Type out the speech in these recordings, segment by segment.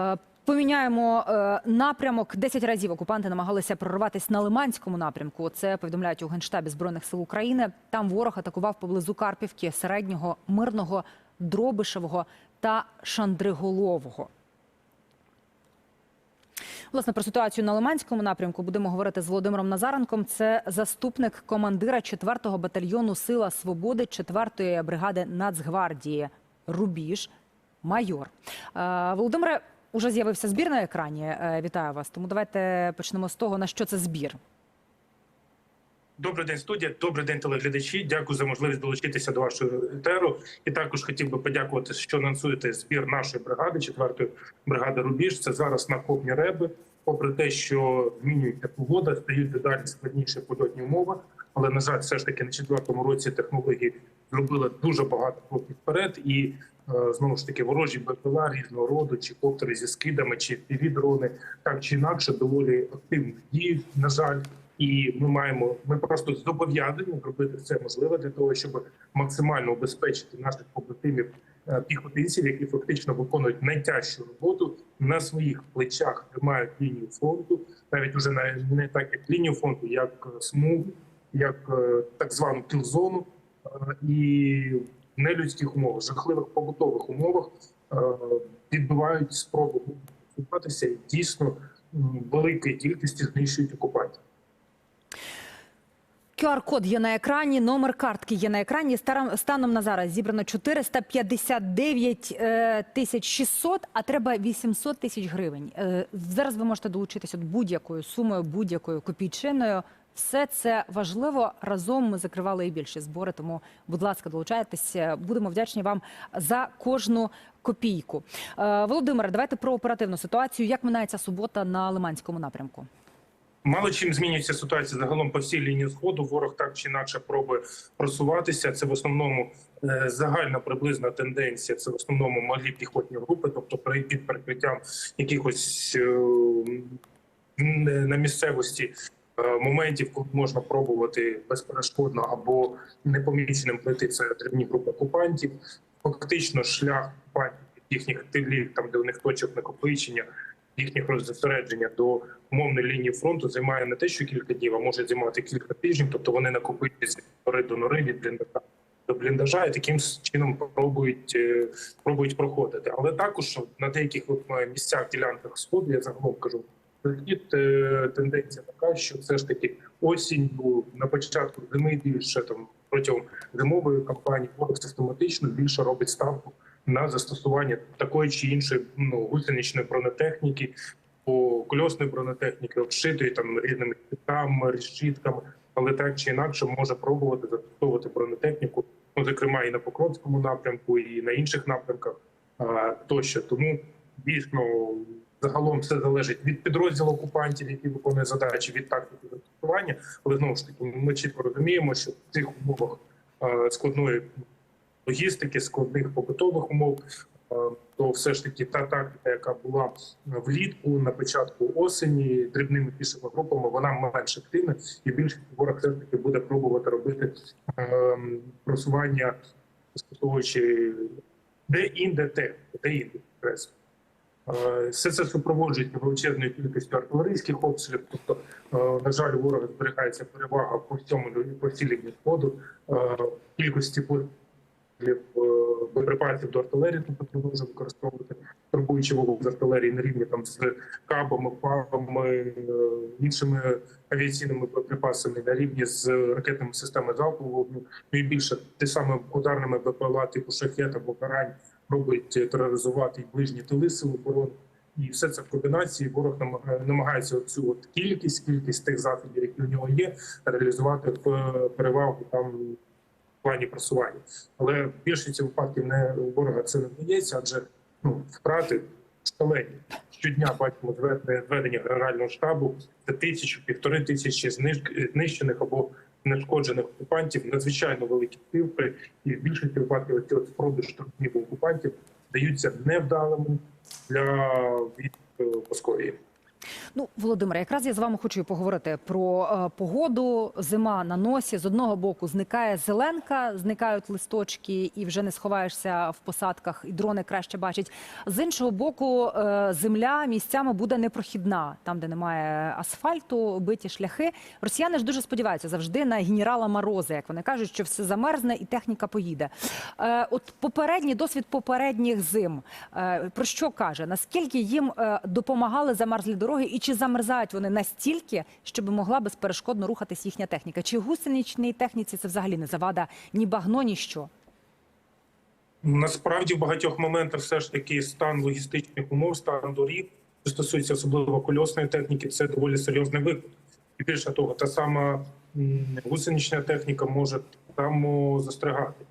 Е, Поміняємо е, напрямок. Десять разів окупанти намагалися прорватися на Лиманському напрямку. Це повідомляють у генштабі збройних сил України. Там ворог атакував поблизу Карпівки, середнього, мирного, дробишевого та шандриголового. Власне, про ситуацію на Лиманському напрямку будемо говорити з Володимиром Назаренком. Це заступник командира 4-го батальйону Сила Свободи 4-ї бригади Нацгвардії Рубіж, майор. Е, Володимире, уже з'явився збір на екрані. Е, Вітаю вас. Тому давайте почнемо з того, на що це збір. Добрий день, студія. Добрий день, телеглядачі. Дякую за можливість долучитися до вашого етеру. І також хотів би подякувати, що анонсуєте збір нашої бригади, 4-ї бригади Рубіж. Це зараз на копні реби. Попри те, що змінюється погода, стають дедалі складніші польотні умови. Але на жаль, все ж таки на четвертому році технології зробили дуже багато кроків вперед. І знову ж таки ворожі БПЛА різного роду, чи коптери зі скидами, чи півдрони, так чи інакше доволі активно діють. На жаль. І ми маємо ми просто зобов'язані зробити все можливе для того, щоб максимально убезпечити наших побратимів е, піхотинців, які фактично виконують найтяжчу роботу на своїх плечах, тримають лінію фронту, навіть уже не, так як лінію фронту, як е, смугу, як е, так звану кілзону е, і нелюдських умовах, жахливих побутових умовах е, відбувають спробу окупатися і дійсно великої кількості знищують окупантів. QR-код є на екрані, номер картки є на екрані. Станом на зараз зібрано 459 е, тисяч 600, а треба 800 тисяч гривень. Е, Зараз ви можете долучитися до будь-якою сумою, будь-якою копійчиною. Все це важливо. Разом ми закривали і більші збори. Тому, будь ласка, долучайтесь. Будемо вдячні вам за кожну копійку. Е, Володимире, давайте про оперативну ситуацію. Як минається субота на Лиманському напрямку? Мало чим змінюється ситуація загалом по всій лінії сходу. Ворог так чи інакше пробує просуватися. Це в основному е, загальна приблизна тенденція. Це в основному малі піхотні групи, тобто під прикриттям якихось е, на місцевості. Е, Моментів, коли можна пробувати безперешкодно або непоміченим пройти це дрібні групи окупантів. Фактично, шлях окупантів їхніх тилів, там де у них точок накопичення, їхніх роззосередження до умовної лінії фронту займає не те, що кілька днів, а може займати кілька тижнів. Тобто вони накопичуються нори до нори від бліндажа до бліндажа, і таким чином пробують е, пробують проходити. Але також на деяких е, місцях ділянках сходу я загалом кажу. Тут е, тенденція така, що все ж таки осінню на початку зими більше там протягом зимової кампанії ворог систематично більше робить ставку на застосування такої чи іншої ну гусеничної бронетехніки, по кольосної бронетехніки, обшитої там різними щитами, решітками, але так чи інакше може пробувати застосовувати бронетехніку, ну зокрема і на Покровському напрямку, і на інших напрямках а, тощо. Тому дійсно загалом все залежить від підрозділу окупантів, які виконує задачі від тактики застосування. Але знову ж таки, ми чітко розуміємо, що в цих умовах складної логістики, складних побутових умов, е, то все ж таки та тактика, яка була влітку на початку осені, дрібними пішими групами, вона менш активна, і більше ворог все ж таки буде пробувати робити е, просування, застосовуючи де інде техніку, де інде пресу. Е, Все це супроводжується величезною кількістю артилерійських обстрілів. Тобто, е, на жаль, ворога зберігається перевага по всьому по всій лінії сходу, е, кількості боєприпасів до артилерії, тобто продовжує використовувати турбуючи вогонь з артилерії на рівні там з кабами, павами, іншими авіаційними боєприпасами на рівні з ракетними системами залпового вогню. Ну і більше те саме ударними БПЛА типу шахет або карань пробують тероризувати і ближні тили сил оборони. І все це в комбінації ворог намагає- намагається цю от кількість, кількість тих заходів, які у нього є, реалізувати в е, перевагу там в плані просування. Але в більшості випадків не у ворога це не вдається, адже ну втрати шалені. Щодня бачимо зведення генерального штабу це тисячу, півтори тисячі знищених або знешкоджених окупантів, надзвичайно великі цифри, і в більшості випадків ці от спроби штрафів окупантів здаються невдалими для від е, Московії. Ну, Володимире, якраз я з вами хочу поговорити про е, погоду. Зима на носі. З одного боку зникає зеленка, зникають листочки, і вже не сховаєшся в посадках, і дрони краще бачать. З іншого боку, е, земля місцями буде непрохідна, там, де немає асфальту, биті шляхи. Росіяни ж дуже сподіваються завжди на генерала Мороза, як вони кажуть, що все замерзне і техніка поїде. Е, От попередній досвід попередніх зим е, про що каже? Наскільки їм е, допомагали замерзлі дороги, і чи замерзають вони настільки, щоб могла безперешкодно рухатись їхня техніка? Чи гусеничній техніці це взагалі не завада ні багно, ні що? Насправді в багатьох моментах все ж таки стан логістичних умов, стан доріг, що стосується особливо кольосної техніки, це доволі серйозний виклик. І більше того, та сама гусенична техніка може там застрягати.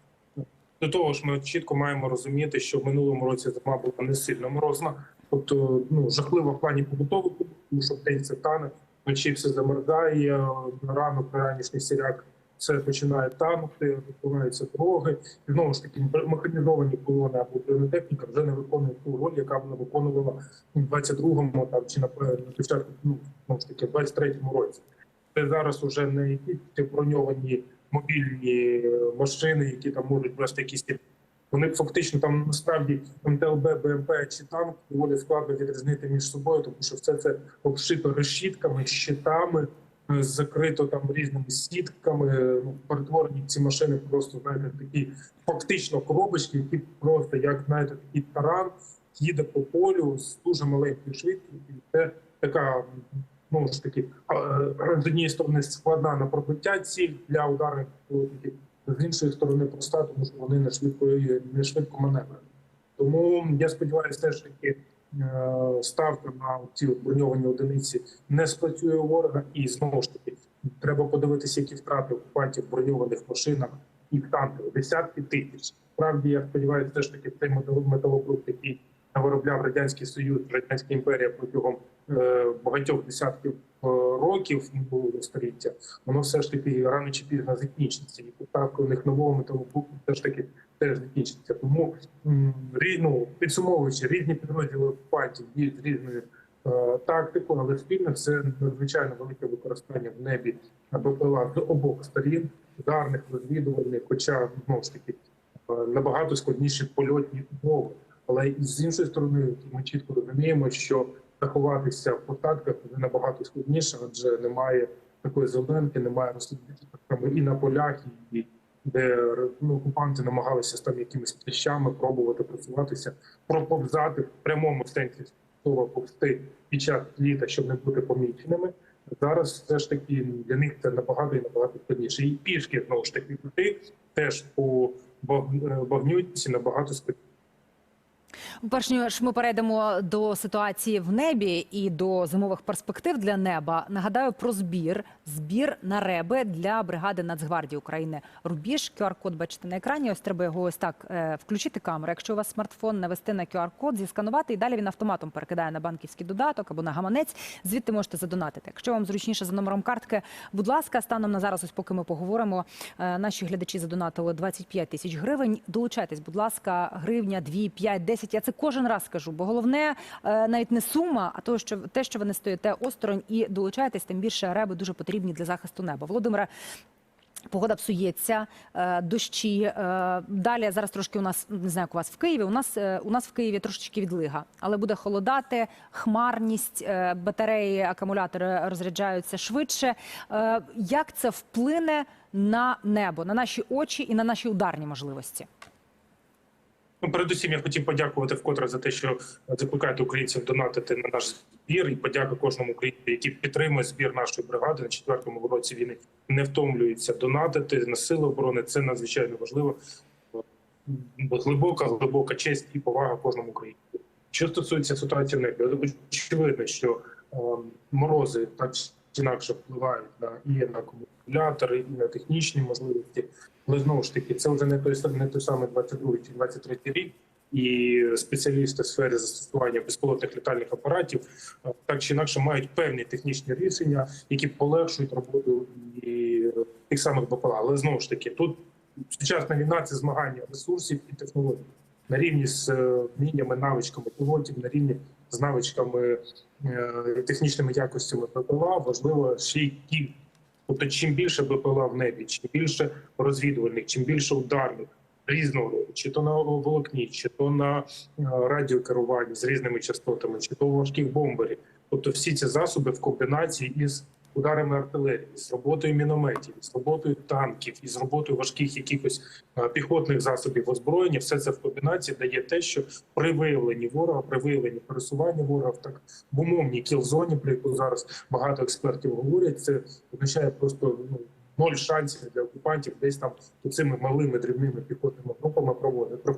До того ж, ми чітко маємо розуміти, що в минулому році зима була не сильно морозна, тобто ну жахливо в плані побутових, тому що в день це тане, вночі все замерзає, на ранок ранішній сіряк все починає танути, відбуваються дороги. І знову ж таки, механізовані колони або бронетехніка вже не виконують ту роль, яка вона виконувала у 22-му там чи на на початку, ну знову ж таки, в 23-му році. Це зараз уже не якісь броньовані мобільні машини, які там можуть вести якісь. Вони фактично там насправді МТЛБ, БМП чи танк доволі складно відрізнити між собою, тому що все це обшито решітками, щитами, е, закрито там різними сітками. Ну, перетворені ці машини просто знаєте, такі фактично коробочки, які просто як знаєте, такий таран їде по полю з дуже маленькою швидкістю. Це така ну ж таки е, з однієї сторони складна на пробиття ціль для ударних політиків, з іншої сторони проста, тому що вони не швидко не швидко маневрені. Тому я сподіваюся, теж таки е, ставка на ці броньовані одиниці не спрацює ворога, і знову ж таки треба подивитися, які втрати окупантів броньованих машинах і в танках десятки тисяч. Справді я сподіваюся, теж таки цей металобрухт, який виробляв радянський союз, радянська імперія протягом е, багатьох десятків е, років минулого століття, воно все ж таки рано чи пізно закінчиться, і поставка у них нового металобрухту все ж таки теж закінчиться. Тому ну, підсумовуючи різні підрозділи окупантів діють з різною е, тактикою, але спільно це надзвичайно велике використання в небі БПЛА з обох сторін, ударних, розвідувальних, хоча знову ж таки набагато складніші польотні умови. Але з іншої сторони, ми чітко розуміємо, що заховатися в посадках буде набагато складніше, адже немає такої зеленки, немає рослинності і на полях, і де ну, окупанти намагалися там якимись плещами пробувати просуватися, проповзати в прямому сенсі слова повсти під час літа, щоб не бути поміченими. Зараз все ж таки для них це набагато і набагато складніше. І пішки знову ж таки туди теж по баг- багнюці набагато складніше. Перш ніж ми перейдемо до ситуації в небі і до зимових перспектив для неба, нагадаю про збір. Збір на реби для бригади Нацгвардії України. Рубіж, QR-код бачите на екрані. Ось треба його ось так е, включити камеру. Якщо у вас смартфон, навести на QR-код, зісканувати, і далі він автоматом перекидає на банківський додаток або на гаманець. Звідти можете задонатити. Якщо вам зручніше за номером картки, будь ласка, станом на зараз, ось поки ми поговоримо, е, наші глядачі задонатили 25 тисяч гривень. Долучайтесь, будь ласка, гривня, 2, 5, 10. Я це кожен раз кажу, бо головне е, навіть не сума, а то, що те, що ви не стоїте осторонь і долучаєтесь, тим більше реби дуже потрібні для захисту неба. Володимире. Погода псується, е, дощі. е, Далі зараз трошки у нас не знаю, як у вас в Києві. У нас у нас в Києві трошечки відлига, але буде холодати, хмарність, батареї, акумулятори розряджаються швидше. Як це вплине на небо, на наші очі і на наші ударні можливості? Ну, передусім, я хотів подякувати вкотре за те, що закликаєте українців донатити на наш збір. І подяка кожному українцю, який підтримує збір нашої бригади на четвертому році війни. Не втомлюється донатити на сили оборони. Це надзвичайно важливо. Глибока, глибока честь і повага кожному українцю. Що стосується ситуації в небі, очевидно, що е, морози так інакше впливають на і на акумулятори, і на технічні можливості. Але знову ж таки, це вже не той не той самий 22 чи 23 рік. І спеціалісти в сфері застосування безпілотних літальних апаратів е, так чи інакше мають певні технічні рішення, які полегшують роботу і е, тих самих БПЛА. Але знову ж таки, тут сучасна війна це змагання ресурсів і технологій на рівні з е, вміннями, навичками пілотів, на рівні з навичками технічними якостями БПЛА, важливо ще й кількість. Тобто, чим більше БПЛА в небі, чим більше розвідувальних, чим більше ударних різного роду, чи то на волокні, чи то на е, радіокеруванні з різними частотами, чи то важких бомберів. Тобто всі ці засоби в комбінації із ударами артилерії, з роботою мінометів, з роботою танків, і з роботою важких якихось е, піхотних засобів озброєння, все це в комбінації дає те, що при виявленні ворога, при виявленні пересування ворога в так в умовній кіл-зоні, про яку зараз багато експертів говорять, це означає просто ну. Ноль шансів для окупантів десь там цими малими дрібними піхотними групами проводити.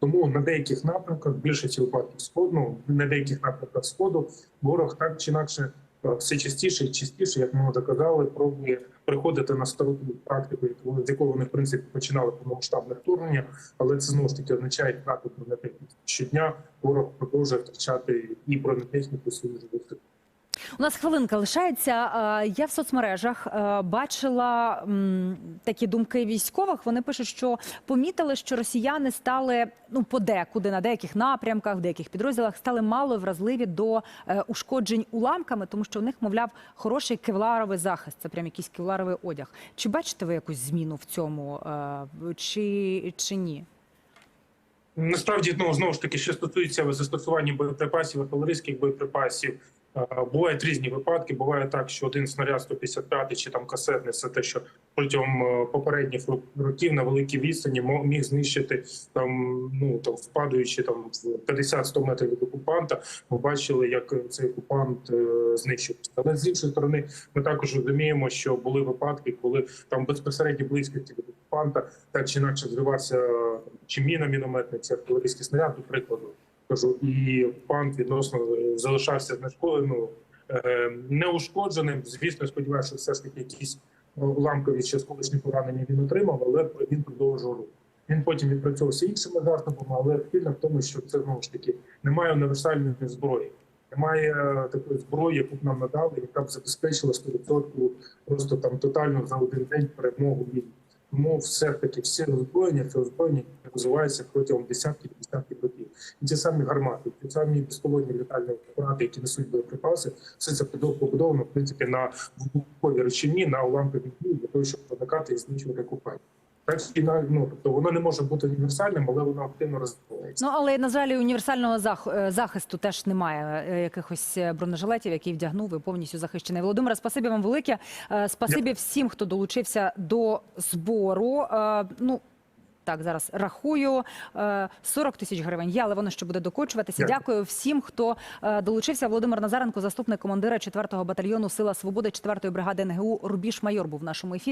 Тому на деяких напрямках, більшості випадків сходу, ну, на деяких напрямках сходу, ворог так чи інакше все частіше і частіше, як ми доказали, пробує приходити на стару практику, з якого вони в принципі починали повномасштабне вторгнення, але це знову ж таки означає втрату бронетехніки. Щодня ворог продовжує втрачати і бронетехніку і свою живу. У нас хвилинка лишається. Е, Я в соцмережах е, бачила такі думки військових. Вони пишуть, що помітили, що росіяни стали ну подекуди на деяких напрямках, в деяких підрозділах стали мало вразливі до е, ушкоджень уламками, тому що у них, мовляв, хороший кевларовий захист. Це прям якийсь кевларовий одяг. Чи бачите ви якусь зміну в цьому, чи, чи ні? Насправді, ну знову ж таки, що стосується застосування боєприпасів, артилерійських боєприпасів, бувають різні випадки. Буває так, що один снаряд 155 чи там касетний, це те, що протягом е, попередніх років на великій відстані міг знищити там, ну там впадаючи там в 50-100 метрів від окупанта. Ми бачили, як цей окупант е, знищився. Але з іншої сторони, ми також розуміємо, що були випадки, коли там безпосередньо близькості від окупанта так чи інакше зривався е, чи міна мінометна, чи артилерійський снаряд, до прикладу. Кажу, і окупант відносно залишався знешколеним, е, неушкодженим. Звісно, сподіваюся, що все ж таки якісь уламкові чи осколочні поранення він отримав, але він продовжував рух. Він потім відпрацьовувався іншими засобами, але спільно в тому, що це знову ж таки немає універсальної зброї. Немає е, такої зброї, яку б нам надали, яка б забезпечила 100% просто там тотально за один день перемогу війни. Тому все таки всі озброєння, це озброєння розвивається протягом десятків десятків років. І ті самі гармати, ті самі безпілотні літальні апарати, які несуть боєприпаси, все це побудовано в принципі на вибуховій речовині, на уламковій дії для того, щоб проникати і знищувати окупантів. Так і на ну тобто воно не може бути універсальним, але воно активно розвивається. Ну але на жаль, універсального зах- е, захисту теж немає е, якихось е, бронежилетів, які вдягнув і повністю захищений. Володимире, спасибі вам велике. Спасибі всім, хто долучився до збору. Ну так, зараз рахую Е, 40 тисяч гривень. Є, але воно ще буде докочуватися. Дякую. Дякую всім, хто е, долучився. Володимир Назаренко, заступник командира 4-го батальйону Сила Свободи 4-ї бригади НГУ Рубіж Майор був в нашому ефірі.